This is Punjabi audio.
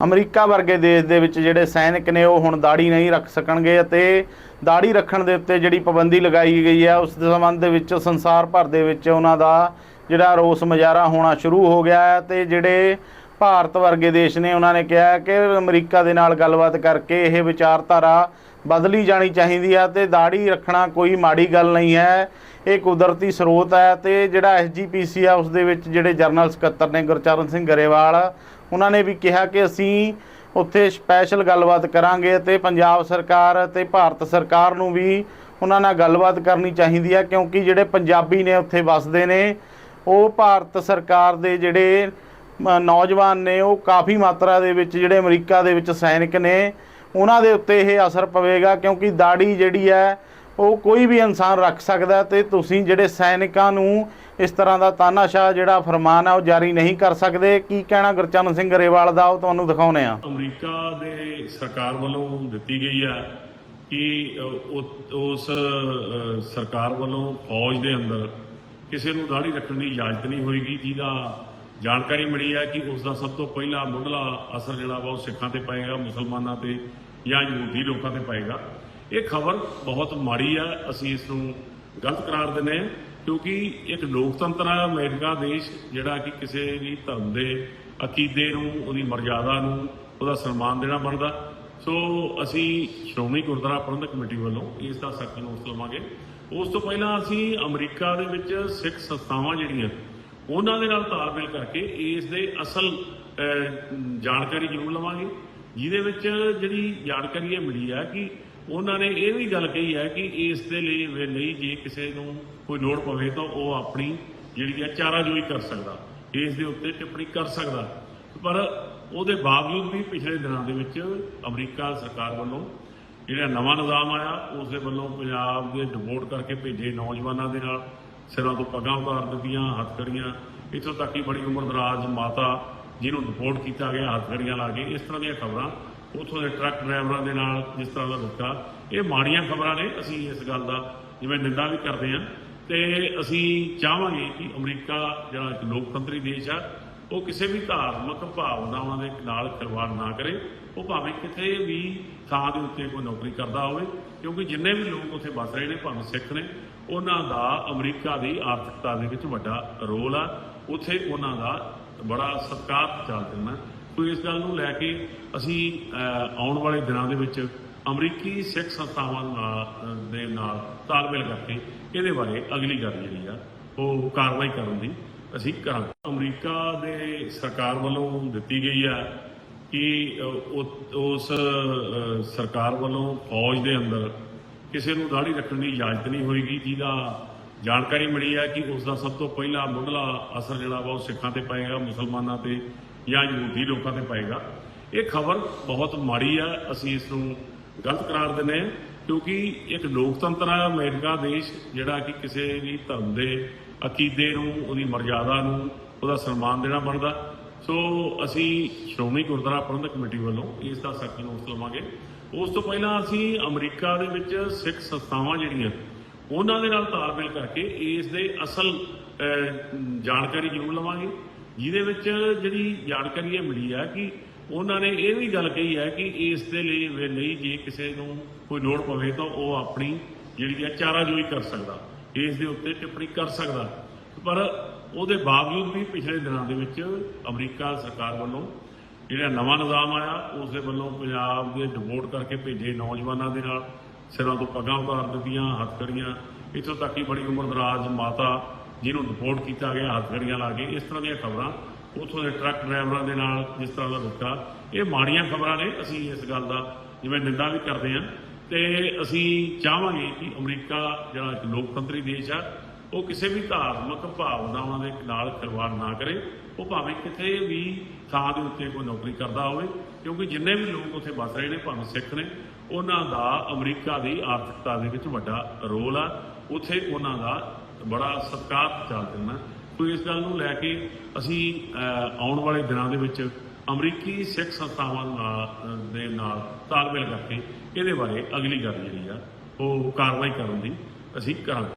ਅਮਰੀਕਾ ਵਰਗੇ ਦੇਸ਼ ਦੇ ਵਿੱਚ ਜਿਹੜੇ ਸੈਨਿਕ ਨੇ ਉਹ ਹੁਣ ਦਾੜੀ ਨਹੀਂ ਰੱਖ ਸਕਣਗੇ ਅਤੇ ਦਾੜੀ ਰੱਖਣ ਦੇ ਉੱਤੇ ਜਿਹੜੀ ਪਾਬੰਦੀ ਲਗਾਈ ਗਈ ਹੈ, ਉਸ ਦੇ ਸੰਬੰਧ ਦੇ ਵਿੱਚ ਸੰਸਾਰ ਭਰ ਦੇ ਵਿੱਚ ਉਹਨਾਂ ਦਾ ਜਿਹੜਾ ਰੋਸ ਮੁਜ਼ਾਹਰਾ ਹੋਣਾ ਸ਼ੁਰੂ ਹੋ ਗਿਆ ਹੈ ਤੇ ਜਿਹੜੇ ਭਾਰਤ ਵਰਗੇ ਦੇਸ਼ ਨੇ ਉਹਨਾਂ ਨੇ ਕਿਹਾ ਕਿ ਅਮਰੀਕਾ ਦੇ ਨਾਲ ਗੱਲਬਾਤ ਕਰਕੇ ਇਹ ਵਿਚਾਰਧਾਰਾ ਬਦਲੀ ਜਾਣੀ ਚਾਹੀਦੀ ਆ ਤੇ ਦਾੜੀ ਰੱਖਣਾ ਕੋਈ ਮਾੜੀ ਗੱਲ ਨਹੀਂ ਹੈ। ਇਹ ਕੁਦਰਤੀ ਸਰੋਤ ਹੈ ਤੇ ਜਿਹੜਾ ਐਸਜੀਪੀਸੀ ਆ, ਉਸ ਦੇ ਵਿੱਚ ਜਿਹੜੇ ਜਰਨਲ ਸਕੱਤਰ ਨੇ ਗੁਰਚਰਨ ਸਿੰਘ ਗਰੇਵਾਲ, ਉਹਨਾਂ ਨੇ ਵੀ ਕਿਹਾ ਕਿ ਅਸੀਂ ਉੱਥੇ ਸਪੈਸ਼ਲ ਗੱਲਬਾਤ ਕਰਾਂਗੇ ਤੇ ਪੰਜਾਬ ਸਰਕਾਰ ਤੇ ਭਾਰਤ ਸਰਕਾਰ ਨੂੰ ਵੀ ਉਹਨਾਂ ਨਾਲ ਗੱਲਬਾਤ ਕਰਨੀ ਚਾਹੀਦੀ ਹੈ ਕਿਉਂਕਿ ਜਿਹੜੇ ਪੰਜਾਬੀ ਨੇ ਉੱਥੇ ਵੱਸਦੇ ਨੇ, ਉਹ ਭਾਰਤ ਸਰਕਾਰ ਦੇ ਜਿਹੜੇ ਨੌਜਵਾਨ ਨੇ, ਉਹ ਕਾਫੀ ਮਾਤਰਾ ਦੇ ਵਿੱਚ ਜਿਹੜੇ ਅਮਰੀਕਾ ਦੇ ਵਿੱਚ ਸੈਨਿਕ ਨੇ, ਉਹਨਾਂ ਦੇ ਉੱਤੇ ਇਹ ਅਸਰ ਪਵੇਗਾ ਕਿਉਂਕਿ ਦਾੜੀ ਜਿਹੜੀ ਹੈ, ਉਹ ਕੋਈ ਵੀ ਇਨਸਾਨ ਰੱਖ ਸਕਦਾ ਤੇ ਤੁਸੀਂ ਜਿਹੜੇ ਸੈਨਿਕਾਂ ਨੂੰ ਇਸ ਤਰ੍ਹਾਂ ਦਾ ਤਾਨਾਸ਼ਾਹ ਜਿਹੜਾ ਫਰਮਾਨ ਹੈ ਉਹ ਜਾਰੀ ਨਹੀਂ ਕਰ ਸਕਦੇ। ਕੀ ਕਹਿਣਾ ਗੁਰਚਰਨ ਸਿੰਘ ਗਰੇਵਾਲ ਦਾ, ਉਹ ਤੁਹਾਨੂੰ ਦਿਖਾਉਨੇ ਆ ਅਮਰੀਕਾ ਦੇ ਸਰਕਾਰ ਵੱਲੋਂ ਦਿੱਤੀ ਗਈ ਹੈ ਕਿ ਉਸ ਸਰਕਾਰ ਵੱਲੋਂ ਫੌਜ ਦੇ ਅੰਦਰ ਕਿਸੇ ਨੂੰ ਦਾੜੀ ਰੱਖਣ ਦੀ ਇਜਾਜ਼ਤ ਨਹੀਂ ਹੋਏਗੀ, ਜਿਹਦਾ ਜਾਣਕਾਰੀ ਮਿਲੀ ਹੈ ਕਿ ਉਸ ਦਾ ਸਭ ਤੋਂ ਪਹਿਲਾ ਮੁੱਢਲਾ ਅਸਰ ਜਿਹੜਾ ਵਾ ਉਹ ਸਿੱਖਾਂ ਤੇ ਪਏਗਾ, ਮੁਸਲਮਾਨਾਂ ਤੇ ਜਾਂ ਯਹੂਦੀ ਲੋਕਾਂ ਤੇ ਪਏਗਾ। ਇਹ ਖਬਰ ਬਹੁਤ ਮਾੜੀ ਆ, ਅਸੀਂ ਇਸ ਨੂੰ ਗਲਤ ਕਰਾਰ ਦਿੰਦੇ ਹਾਂ, ਕਿਉਂਕਿ ਇੱਕ ਲੋਕਤੰਤਰ ਆ ਅਮਰੀਕਾ ਦੇਸ਼, ਜਿਹੜਾ ਕਿ ਕਿਸੇ ਵੀ ਧਰਮ ਦੇ ਅਕੀਦੇ ਨੂੰ, ਉਹਦੀ ਮਰਜ਼ਾਦਾ ਨੂੰ, ਉਹਦਾ ਸਨਮਾਨ ਦੇਣਾ ਬਣਦਾ। ਸੋ ਅਸੀਂ ਸ਼੍ਰੋਮਣੀ ਗੁਰਦੁਆਰਾ ਪ੍ਰਬੰਧਕ ਕਮੇਟੀ ਵੱਲੋਂ ਇਸ ਦਾ ਸਖਤ ਨੋਟਿਸ ਲਵਾਂਗੇ ਉਸ ਤੋਂ ਪਹਿਲਾਂ ਅਸੀਂ ਅਮਰੀਕਾ ਦੇ ਵਿੱਚ ਸਿੱਖ ਸੰਸਥਾਵਾਂ ਜਿਹੜੀਆਂ ਉਹਨਾਂ ਦੇ ਨਾਲ ਤਾਲਮੇਲ ਕਰਕੇ ਇਸ ਦੇ ਅਸਲ ਜਾਣਕਾਰੀ ਜ਼ਰੂਰ ਲਵਾਂਗੇ। ਜਿਹਦੇ ਵਿੱਚ ਜਿਹੜੀ ਜਾਣਕਾਰੀ ਇਹ ਮਿਲੀ ਹੈ ਕਿ ਉਹਨਾਂ ਨੇ ਇਹ ਵੀ ਗੱਲ ਕਹੀ ਹੈ ਕਿ ਇਸ ਦੇ ਲਈ ਵੀ ਲਈ ਜੇ ਕਿਸੇ ਨੂੰ ਕੋਈ ਲੋੜ ਪਵੇ ਤਾਂ ਉਹ ਆਪਣੀ ਜਿਹੜੀ ਹੈ ਚਾਰਾਜੋਈ ਕਰ ਸਕਦਾ, ਇਸ ਦੇ ਉੱਤੇ ਟਿੱਪਣੀ ਕਰ ਸਕਦਾ। ਪਰ ਉਹਦੇ ਬਾਵਜੂਦ ਵੀ ਪਿਛਲੇ ਦਿਨਾਂ ਦੇ ਵਿੱਚ ਅਮਰੀਕਾ ਸਰਕਾਰ ਵੱਲੋਂ ਜਿਹੜਾ ਨਵਾਂ ਨਿਜ਼ਾਮ ਆਇਆ, ਉਸ ਦੇ ਵੱਲੋਂ ਪੰਜਾਬ ਦੇ ਡਿਪੋਰਟ ਕਰਕੇ ਭੇਜੇ ਨੌਜਵਾਨਾਂ ਦੇ ਨਾਲ। ਸਿਰਾਂ ਤੋਂ ਪੱਗਾਂ ਉਤਾਰ ਦਿੱਤੀਆਂ ਹੱਥਕੜੀਆਂ ਇੱਥੋਂ ਤੱਕ ਕਿ ਬੜੀ ਉਮਰ ਦਰਾਜ਼ ਮਾਤਾ, ਜਿਹਨੂੰ ਡਿਪੋਰਟ ਕੀਤਾ ਗਿਆ ਹੱਥਕੜੀਆਂ ਲਾ ਕੇ। ਇਸ ਤਰ੍ਹਾਂ ਦੀਆਂ ਖਬਰਾਂ ਉੱਥੋਂ ਦੇ ਟਰੱਕ ਡਰਾਈਵਰਾਂ ਦੇ ਨਾਲ, ਜਿਸ ਤਰ੍ਹਾਂ ਦਾ ਰੁਕਾ ਇਹ ਮਾੜੀਆਂ ਖਬਰਾਂ ਨੇ। ਅਸੀਂ ਇਸ ਗੱਲ ਦਾ ਜਿਵੇਂ ਨਿੰਦਾ ਵੀ ਕਰਦੇ ਹਾਂ। ਤੇ ਅਸੀਂ ਚਾਹਾਂਗੇ ਕਿ ਅਮਰੀਕਾ ਜਿਹੜਾ ਇੱਕ ਲੋਕਤੰਤਰੀ ਦੇਸ਼ ਆ, ਉਹ ਕਿਸੇ ਵੀ ਧਾਰਮਿਕ ਭਾਵਨਾਵਾਂ ਦੇ ਨਾਲ ਖਿਲਵਾੜ ਨਾ ਕਰੇ। ਉਹ ਭਾਵੇਂ ਕਿਤੇ ਵੀ ਥਾਂ ਦੇ ਉੱਤੇ ਕੋਈ ਨੌਕਰੀ ਕਰਦਾ ਹੋਵੇ। ਕਿਉਂਕਿ ਜਿੰਨੇ ਵੀ ਲੋਕ ਉੱਥੇ ਵੱਸ ਰਹੇ ਨੇ, ਭਾਵੇਂ ਸਿੱਖ ਨੇ, ਉਹਨਾਂ ਦਾ ਅਮਰੀਕਾ ਦੀ ਆਰਥਿਕਤਾ ਦੇ ਵਿੱਚ ਵੱਡਾ ਰੋਲ ਆ। ਉੱਥੇ ਉਹਨਾਂ ਦਾ ਬੜਾ ਸਤਿਕਾਰ ਚੱਲ ਦਿੰਦਾ ਸੋ ਇਸ ਗੱਲ ਨੂੰ ਲੈ ਕੇ ਅਸੀਂ ਆਉਣ ਵਾਲੇ ਦਿਨਾਂ ਦੇ ਵਿੱਚ ਅਮਰੀਕੀ ਸਿੱਖ ਸੰਸਥਾਵਾਂ ਨਾਲ, ਦੇ ਨਾਲ ਤਾਲਮੇਲ ਕਰਕੇ ਇਹਦੇ ਬਾਰੇ ਅਗਲੀ ਗੱਲ ਜਿਹੜੀ ਆ, ਉਹ ਕਾਰਵਾਈ ਕਰਨ ਦੀ ਅਸੀਂ ਕਰਾਂਗੇ। ਅਮਰੀਕਾ ਦੇ ਸਰਕਾਰ ਵੱਲੋਂ ਦਿੱਤੀ ਗਈ ਆ ਕਿ ਉਸ ਸਰਕਾਰ ਵੱਲੋਂ ਫੌਜ ਦੇ ਅੰਦਰ ਕਿਸੇ ਨੂੰ ਦਾੜੀ ਰੱਖਣ ਦੀ ਇਜਾਜ਼ਤ ਨਹੀਂ ਹੋਏਗੀ, ਜਿਹਦਾ ਜਾਣਕਾਰੀ ਮਿਲੀ ਹੈ ਕਿ ਉਸ ਦਾ ਸਭ ਤੋਂ ਪਹਿਲਾ ਮੁੱਢਲਾ ਅਸਰ ਜਿਹੜਾ ਵਾ ਉਹ ਸਿੱਖਾਂ ਤੇ ਪਏਗਾ, ਮੁਸਲਮਾਨਾਂ ਤੇ ਜਾਂ ਯਹੂਦੀ ਲੋਕਾਂ ਤੇ ਪਏਗਾ। ਇਹ ਖਬਰ ਬਹੁਤ ਮਾੜੀ ਆ, ਅਸੀਂ ਇਸ ਨੂੰ ਗਲਤ ਕਰਾਰ ਦਿੰਦੇ ਹਾਂ, ਕਿਉਂਕਿ ਇੱਕ ਲੋਕਤੰਤਰ ਆ ਅਮਰੀਕਾ ਦੇਸ਼, ਜਿਹੜਾ ਕਿ ਕਿਸੇ ਵੀ ਧਰਮ ਦੇ ਅਕੀਦੇ ਨੂੰ, ਉਹਦੀ ਮਰਜ਼ਾਦਾ ਨੂੰ, ਉਹਦਾ ਸਨਮਾਨ ਦੇਣਾ ਬਣਦਾ। ਸੋ ਅਸੀਂ ਸ਼੍ਰੋਮਣੀ ਗੁਰਦੁਆਰਾ ਪ੍ਰਬੰਧਕ ਕਮੇਟੀ ਵੱਲੋਂ ਇਸ ਦਾ ਸਖਤ ਨੋਟਿਸ ਲਵਾਂਗੇ ਉਸ ਤੋਂ ਪਹਿਲਾਂ ਅਸੀਂ ਅਮਰੀਕਾ ਦੇ ਵਿੱਚ ਸਿੱਖ ਸੰਸਥਾਵਾਂ ਜਿਹੜੀਆਂ, ਉਹਨਾਂ ਦੇ ਨਾਲ ਤਾਲਮੇਲ ਕਰਕੇ ਇਸ ਦੇ ਅਸਲ ਜਾਣਕਾਰੀ ਜ਼ਰੂਰ ਲਵਾਂਗੇ। ਜਿਹਦੇ ਵਿੱਚ ਜਿਹੜੀ ਜਾਣਕਾਰੀ ਇਹ ਮਿਲੀ ਹੈ ਕਿ ਉਹਨਾਂ ਨੇ ਇਹ ਵੀ ਗੱਲ ਕਹੀ ਹੈ ਕਿ ਇਸ ਦੇ ਲਈ ਵੀ ਲਈ ਜੇ ਕਿਸੇ ਨੂੰ ਕੋਈ ਲੋੜ ਪਵੇ ਤਾਂ ਉਹ ਆਪਣੀ ਜਿਹੜੀ ਹੈ ਚਾਰਾਜੋਈ ਕਰ ਸਕਦਾ। ਇਸ ਦੇ ਉੱਤੇ ਟਿੱਪਣੀ ਕਰ ਸਕਦਾ। ਪਰ ਉਹਦੇ ਬਾਵਜੂਦ ਵੀ ਪਿਛਲੇ ਦਿਨਾਂ ਦੇ ਵਿੱਚ ਅਮਰੀਕਾ ਸਰਕਾਰ ਵੱਲੋਂ ਜਿਹੜਾ ਨਵਾਂ ਨਿਜ਼ਾਮ ਆਇਆ ਉਸ ਦੇ ਵੱਲੋਂ ਪੰਜਾਬ ਦੇ ਡਿਪੋਰਟ ਕਰਕੇ ਭੇਜੇ ਨੌਜਵਾਨਾਂ ਦੇ ਨਾਲ ਸਿਰਾਂ ਤੋਂ ਪੱਗਾਂ ਉਤਾਰ ਦਿੱਤੀਆਂ, ਹੱਥਕੜੀਆਂ। ਇੱਥੋਂ ਤੱਕ ਕਿ ਬੜੀ ਉਮਰ ਦਰਾਜ਼ ਮਾਤਾ ਜਿਹਨੂੰ ਡਿਪੋਰਟ ਕੀਤਾ ਗਿਆ, ਹੱਥਕੜੀਆਂ ਲਾ ਕੇ, ਇਸ ਤਰ੍ਹਾਂ ਦੀਆਂ ਖਬਰਾਂ ਉੱਥੋਂ ਦੇ ਟਰੱਕ ਡਰਾਈਵਰਾਂ ਦੇ ਨਾਲ ਜਿਸ ਤਰ੍ਹਾਂ ਦਾ ਰੁਕਾ ਇਹ ਮਾੜੀਆਂ ਖਬਰਾਂ ਨੇ। ਅਸੀਂ ਇਸ ਗੱਲ ਦਾ ਜਿਵੇਂ ਨਿੰਦਾ ਵੀ ਕਰਦੇ ਹਾਂ ਤੇ ਅਸੀਂ ਚਾਹਾਂਗੇ ਕਿ ਅਮਰੀਕਾ ਜਿਹੜਾ ਇੱਕ ਲੋਕਤੰਤਰੀ ਦੇਸ਼ ਆ ਉਹ ਕਿਸੇ ਵੀ ਧਾਰਮਿਕ ਭਾਵਨਾਵਾਂ ਦੇ ਨਾਲ ਖਿਲਵਾੜ ਨਾ ਕਰੇ, ਉਹ ਭਾਵੇਂ ਕਿਤੇ ਵੀ ਥਾਂ ਦੇ ਉੱਤੇ ਕੋਈ ਨੌਕਰੀ ਕਰਦਾ ਹੋਵੇ, ਕਿਉਂਕਿ ਜਿੰਨੇ ਵੀ ਲੋਕ ਉੱਥੇ ਵੱਸ ਰਹੇ ਨੇ, ਭਾਵੇਂ ਸਿੱਖ ਨੇ, ਉਹਨਾਂ ਦਾ ਅਮਰੀਕਾ ਦੀ ਆਰਥਿਕਤਾ ਦੇ ਵਿੱਚ ਵੱਡਾ ਰੋਲ ਆ। ਉੱਥੇ ਉਹਨਾਂ ਦਾ ਬੜਾ ਸਤਿਕਾਰ ਚੱਲ ਦਿੰਦਾ ਸੋ ਇਸ ਗੱਲ ਨੂੰ ਲੈ ਕੇ ਅਸੀਂ ਆਉਣ ਵਾਲੇ ਦਿਨਾਂ ਦੇ ਵਿੱਚ ਅਮਰੀਕੀ ਸਿੱਖ ਸੰਸਥਾਵਾਂ ਨਾਲ, ਦੇ ਨਾਲ ਤਾਲਮੇਲ ਕਰਕੇ ਇਹਦੇ ਬਾਰੇ ਅਗਲੀ ਗੱਲ ਜਿਹੜੀ ਆ, ਉਹ ਕਾਰਵਾਈ ਕਰਨ ਦੀ ਅਸੀਂ ਕਰਾਂਗੇ।